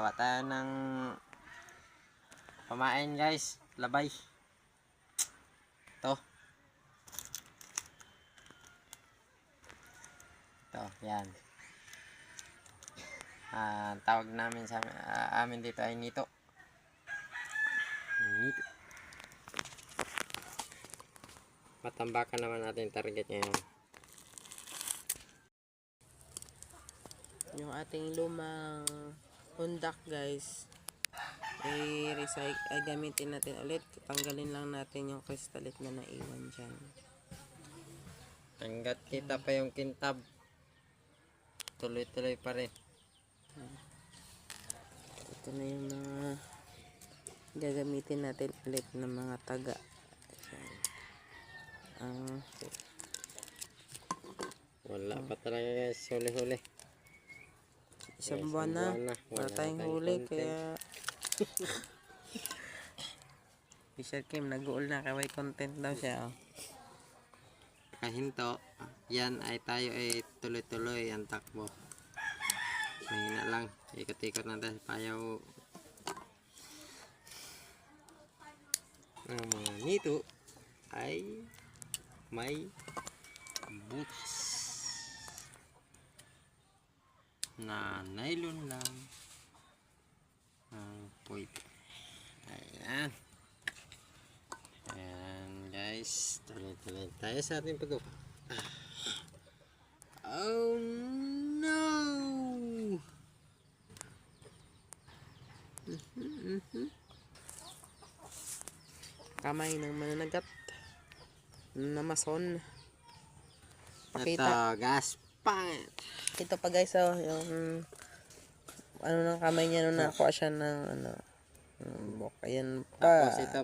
gawa tayo ng pamain guys. Labay. Ito. Ito, yan. Ah, tawag namin sa ah, amin dito ay nito. Nito. Matambakan naman natin target ngayon. Yung ating lumang undak guys. ay recycle ay gamitin natin ulit. Tanggalin lang natin yung kristalit na naiwan dyan. Hanggat kita pa yung kintab, tuloy-tuloy pa rin. Ito na yung mga gagamitin natin ulit ng mga taga. Ayan. Ang Wala pa talaga guys, huli-huli. Isang Yes, buwan na. na. Wala tayong huli content. kaya Fisher Kim, nag-uol na kaway content daw siya. Oh. Kahinto, yan ay tayo ay tuloy-tuloy ang takbo. Mahina lang, ikot-ikot natin sa payaw. Ang mga nito ay may butas na nylon lang ang pwede. Ayan. Ayan guys, tuloy-tuloy tayo sa ating pag Oh no! Kamay ng mananagat na mason. Ito, Pakita. Gaspang! Ito pa guys, oh, yung ano ng kamay niya nung nakuha siya ng ano. Ayan pa. Tapos ito